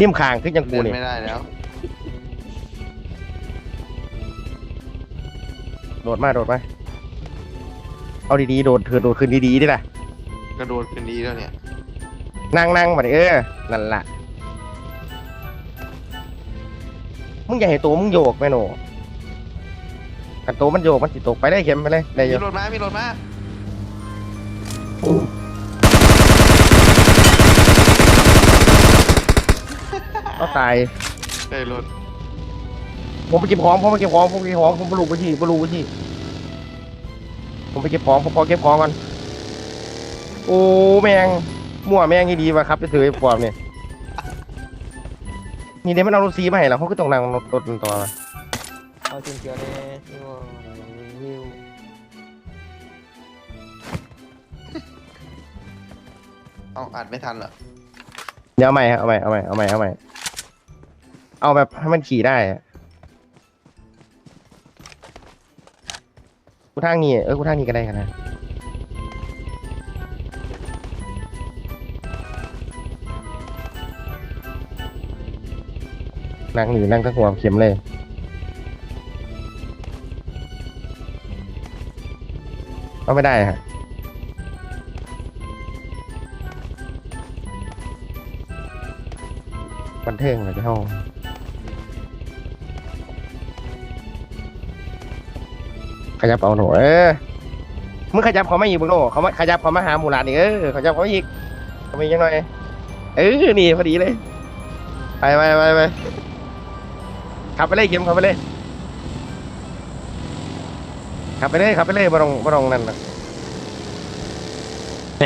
นิ่มคางขึ้นยังกูเดินนี่ไม่ได้แล้ว โดดมาโดดมาเอาดีๆโดดเธอโดดขึ้นดีๆดิล่ะกระโดดขึ้นดีแล้วเนี่ย นั่งนั่งมาดิเออนั่นล่ะมึงอย่าให้ตัวมึงโยกแม่หนูกันตัวมันโยกมันสิตกไปได้เข็มไปเลยได้อมียู่รถมา มีรถมา เอาตายได้รถผมไปเก็บของผมไปเก็บของผมไปเก็บของผมบลูกไปที่บลูไปที่ผมไปเก็บของผมขอเก็บของก่อนโอ้แมงมั่วแมงที่ดีว่ะครับจะถือไอ้ปอบเนี่ยนี่เดี๋ยวมันเอารถซีมาให้เราเขาก็ต้องนั่งรถรถมันต่อมาเอาจริงเกียวเลยนี่ว่าวิวเอาอัดไม่ทันเหรอเดี๋ยวเอาใหม่ฮะเอาใหม่เอาใหม่เอาใหม่เอาใหม่ เอาแบบให้มันขี่ได้อะกูทางนี้เออกูทางนี้ก็ได้กันนะนั่งหรือนั่งทั้งหัวเข็มเลยก็ไม่ได้ฮะบันเทิงเลยที่ห้อง ขยับเอาหนูเออมึงขยับเขามาอีกมึงโน่เขามาขยับเขามาหาหมูหลานอีกเออขยับเขามาอีกเขามาอีกยังหน่อยเออนี่พอดีเลย ไปไปไปไปขับไปเลยเข็มขับไปเลยขับไปเลยขับไปเลยบ่ต้องบ่ต้องนั่นนะ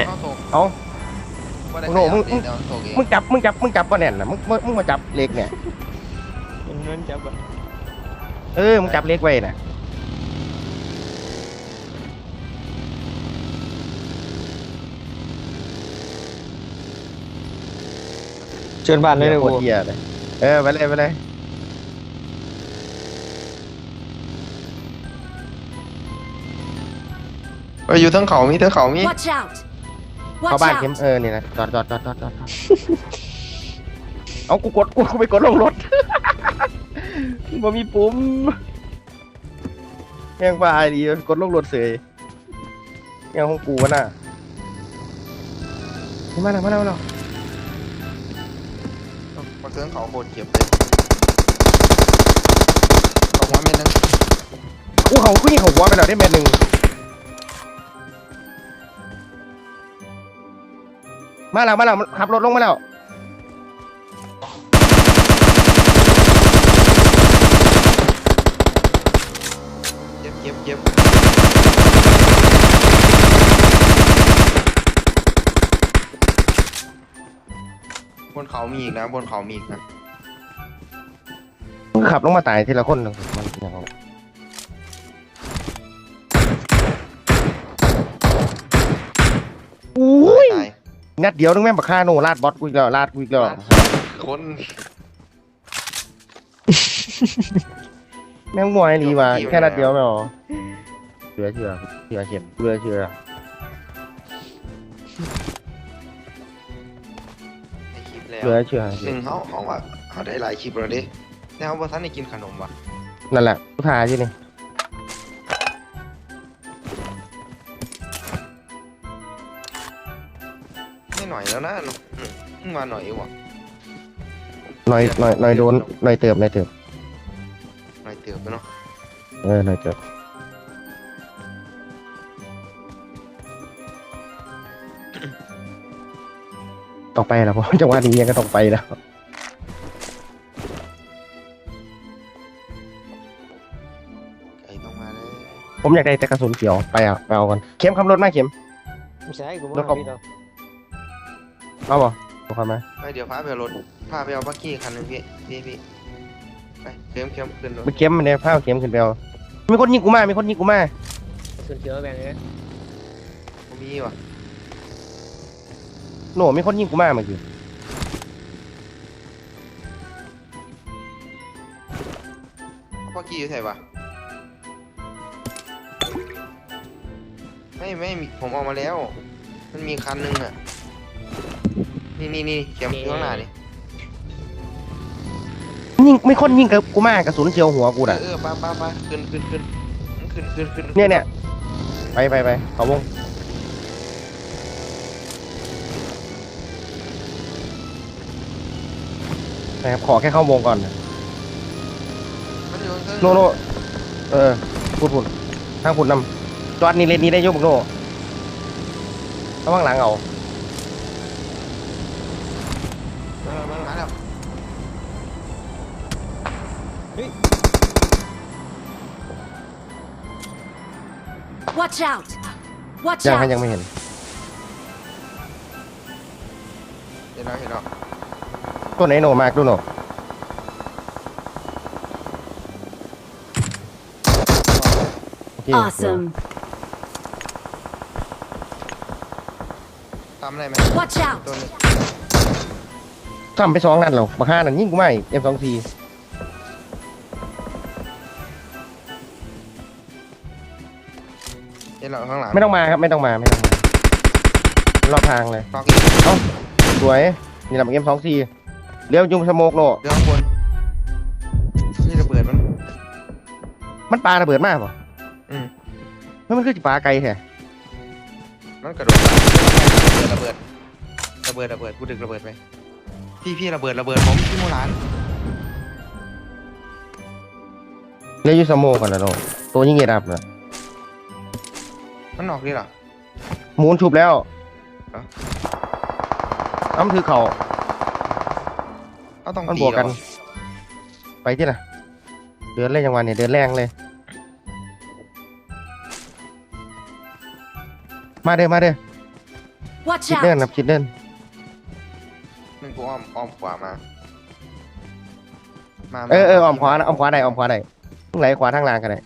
เอาตกเอาบ่ได้โอ้โหมึงขยับดิเดี๋ยวมันตกเองมึงจับมึงจับมึงจับว่าแน่นนะมึงมึงมึงมาจับเล็กเนี่ยเป็นเงินจับอะเออมึงจับเล็กไว้น่ะ ชิญบ้านเลยเลยโคโอ้ตรเหี้ยเลยเออไปเลยไปเลยเอออยู่ทั้งเขามีทั้งเขามี Watch out! เข้า Watch บ้านเข็ม out! เออนี่นะจอดจอดจอดจอดจอดจอดเอากูกดกูไปกดลงรถ บ่มีปุ่มแม่งบ้าดีกดลงรถเสยยังของกูวะน่ะมาแล้วมาแล้วมาแล้ว มาเทิงเขาโคตรเจ็บเลยตกหัวเม็ดนึงกูเขากูยิงเขาหัวไปแล้วได้เม็ดหนึ่งมาแล้วมาแล้วขับรถลงมาแล้ว เจ็บเจ็บเจ็บบน เขามีอีกนะ บนเขามีอีกนะขับลงมาตายทีละคนมันอย่างไรอุ้ยตายนัดเดียวนึงแม่งบักฆ่าโนลาดบอสกูอีกแล้วลาดกูอีกแล้วคนแม่งมวยดีว่ะแค่นัดเดียวไม่หรอเชื่อเชื่อเชื่อเข็มเชื่อเชื่อในคลิป แล้วเชื่อเชื่อหนึ่งเขาเขาว่าเขาได้หลายคลิปแล้วดิแต่เขาบอกท่านได้กินขนมว่ะนั่นแหละผู้ทายใช่ไหมไม่หน่อยแล้วนะอืมเพิ่งมาหน่อยเองว่ะหน่อยหน่อยหน่อยโดนหน่อยเติบหน่อยเติบหน่อยเติบไปเนาะเออหน่อยเติบ ต้องไปแล้วเพราะจังหวะนี้ยังก็ต้องไปแล้วไก่ต้องมาเลยผมอยากได้แต่กระสุนเขียวไปอะไปเอากันเข็มขับรถมาเข็ม ไม่ใช่กูแล้วมาก็พี่เราเอาบ่เอาเข้ามาไปเดี๋ยวพาไปเอารถพาไปเอาบักกี้คันหนึงพี่พี่พี่ไปเข้มเข้มขึ้นรถไปเข็มมันเนี่ยผ้าเข็มขึ้นไปเอามีคนยิงกูมามีคนยิงกูมา ส่วนเกียวแบ่งเลยบ่มีว่ะ โหนมีคนยิงกูมาเมื่อกี้เอาบักกี้อยู่ไหนวะไม่ไม่มีผมเอามาแล้ว มันมีคันหนึงอะ นี่นี่นี่เข้มอยู่ข้างหน้านี่ยิงไม่คนยิงกับกูมากกระสุนเฉียวหัวกูเอน่ะอเออป้าป้าป้าขึ้นขึ้นขึ้นขึ้นขึ้นขึ้นเนี่ยเนี่ยไปไปไปเขาวง นะครับขอแค่เข้าวงก่อนนะมันอยู่ข้างโนโนเออพูดพูดทางพูดนำจอดนี่เลนนี้ได้อยุบโนระวังหลังเอาเออมันมาแล้ว Watch out! Watch ยังให้ out! ยังไม่เห็น เห็นแล้วเห็นแล้ว ตัวไหนโนมากดูโนโอเค Awesome! ทำได้ไหม Watch out! ตัวนี้ทำไปสองนัดแล้วบักห้านั่นยิงกูไม่เอ็มสองสี่เห็นแล้วข้างหลังไม่ต้องมาครับไม่ต้องมาไม่ต้องมารอบทางเลยตอกอีก สวย นี่แหละเอ็มสองสี่ เลี้ยวยุงสโมกโนเดี๋ยวข้างบนนี่ระเบิดมัน มันปลาระเบิดมากป่ะอืม แล้วมันคือจะปลาไกลแท้มันกระโดดระเบิดระเบิดระเบิดกูดึกระเบิดไปพี่พี่ระเบิดระเบิดผมพี่โมหลานเลี้ยวยุงสโมกก่อนนะโนตัวยิงเงียดับนะมันออกดิเหรอหมุนฉุบแล้วเอ้าอ้ำถือเข่า เอาต้องมันตีบวกกัน เหรอไปที่น่ะเดินเล่นจังหวะเนี่ยเดินแรงเลย มาเด้อมาเด้อ Watch คิดเดิน out! นะคิดเดินนึงกูอ้อมอ้อมขวามามาเออเอออ้อมขวานะอ้อมขวาได้อ้อมขวาได้ตรงไหนขวาทางล่างกันได้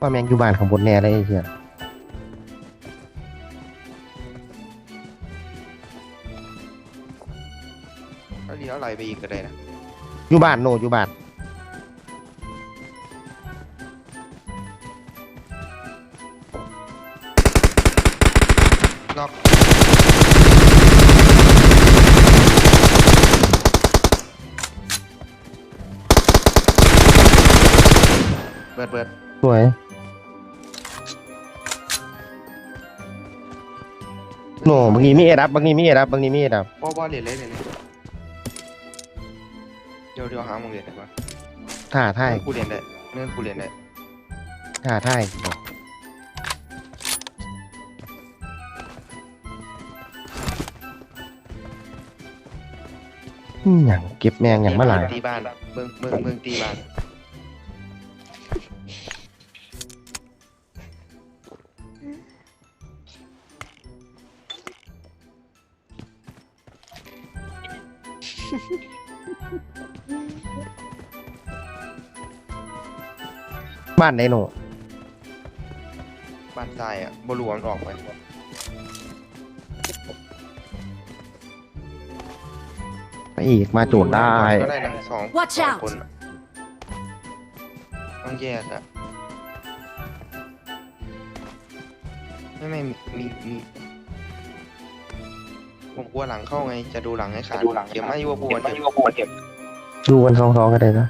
ว่าแมงอยู่บ้านของบนแน่เลยไอ้เหี้ยแล้วเลี้ยวไหลไปอีกก็ได้นะอยู่บ้านโนอยู่บ้านนอกเบิดเบิด สวย โนบางทีมีเอดับบางทีมีเอดับบางทีมีเอดับบ่บ่เรียนเลยเรียนเลยเดี๋ยวเดี๋ยวหาโมงเรียนดีกว่าท่าท่ายเนื่องกูเรียนได้เนื่องกูเรียนได้ท่าท่ายอืมอย่างเก็บแมงอย่างมาหลายตีบ้านเมืองเมืองเมืองตีบ้าน บ้านไดโนบ้านทรายอะบ่รู้ว่ามันออกไปไปอีกมาโจทย์ได้ก็ได้นะสอง Watch สอง out คนอะต้องแยกอะไม่ไม่มีมีมีผมกลัวหลังเข้าไง จะดูหลังให้ขาดเก็บไม่ยั่วปวดเก็บดูกันสองสองก็ได้นะ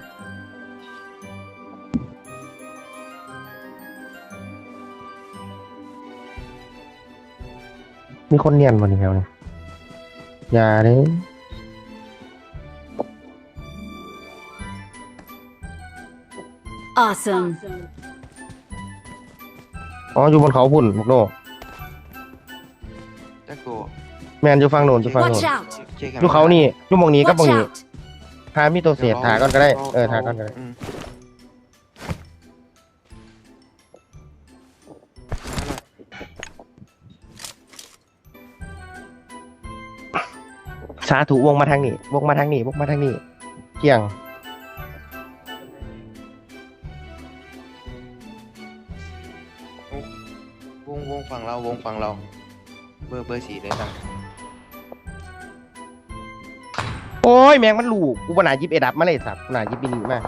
มีคนเนียนวันนี้แถวนี้อย่าเลย Awesome! อ๋ออยู่บนเขาพุ่นพวกโนจะโกแมนอยู่ฟังโนนอยู่ฟังโน Watch น out! เช็คอยู่เขานี่อยู่หมองนี้กับหม Watch องนี้ out! ทามีตัวเศษทาก่อนก็ได้ เออทาก่อนก็ได้ ม สาธุวงมาทางนี้ วงมาทางนี้วงมาทางนี้เกี่ยง วงวงฝั่งเราวงฝั่งเรา เบอร์เบอร์สี่เลยจ้ะโอ้ยแมงมันลูกกูบนายิบเอดับมาเลยสัตว์บนายิบบินีมา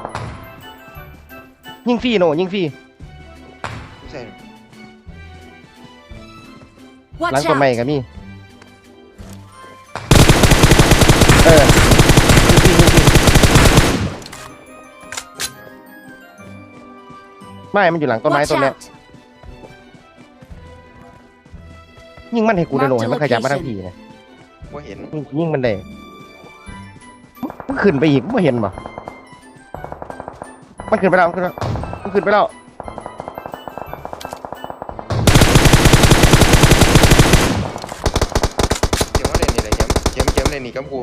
ยิงฟรีโนยิงฟรีไม่ใช่หลัง Watch ต้นไม้ out! ก็มี ไม่ มันอยู่หลังต้นไม้ Watch ต้นเนี้ย out! ยิงมันให้กูได้ลงให้มัน Mark ข the ยับมาทาง location พี่นะว่าเห็นยิงยิงมันได้มันขึ้นไปอีกไม่เห็นป่ะมันขึ้นไปแล้วมันขึ้นไปแล้วมันขึ้นไปแล้วเกมว่าเล่นนี่แหละเกมเกมเกมเล่นนี่กับกู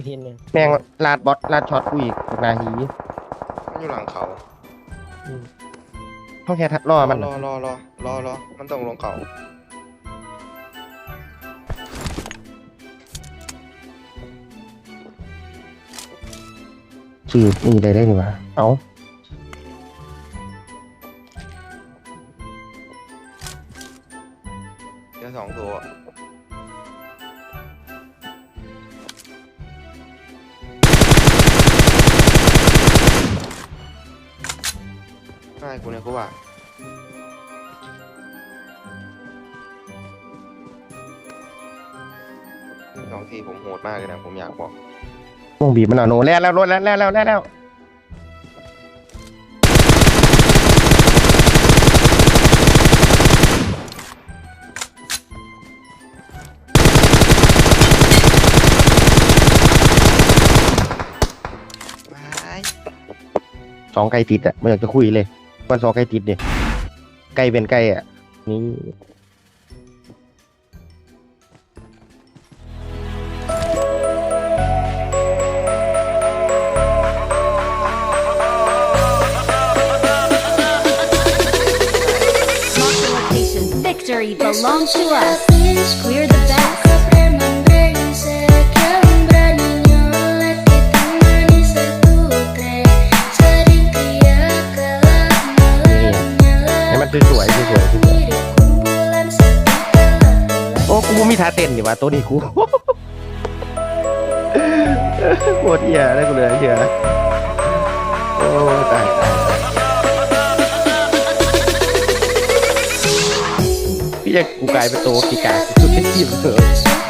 อีกทีหนึงแม่งลาดบอสลาดช็อตกูอีกนาทีมันอยู่หลังเขาเขาแค่ทัดล่อมันรอรอรอรอรอมันต้องลงเขาชื่อนี่ได้ได้นี่วะเอา ง่ายกูเนี่ยกูว่าสองทีผมโหดมากเลยนะผมอยากบอกวงบีบมันเอาโนแล้วแล้วรถแล้วแล้วแล้วแล้วแล้วว้ายสองไก่ติดอะไม่อยากจะคุยเลย วันสองไก่ติดเนี่ยไก่เป็นไก่อะ นี่ Victory belongs to us. We're the best. มีท่าเต้นอยู่ว่าตัวนี้กูโคตรเหี้ยได้กูเลยเหี้ยโอ้ตายตายพี่จะกูกลายเป็นตัวกีกาสุดที่ทีมเถอะคือ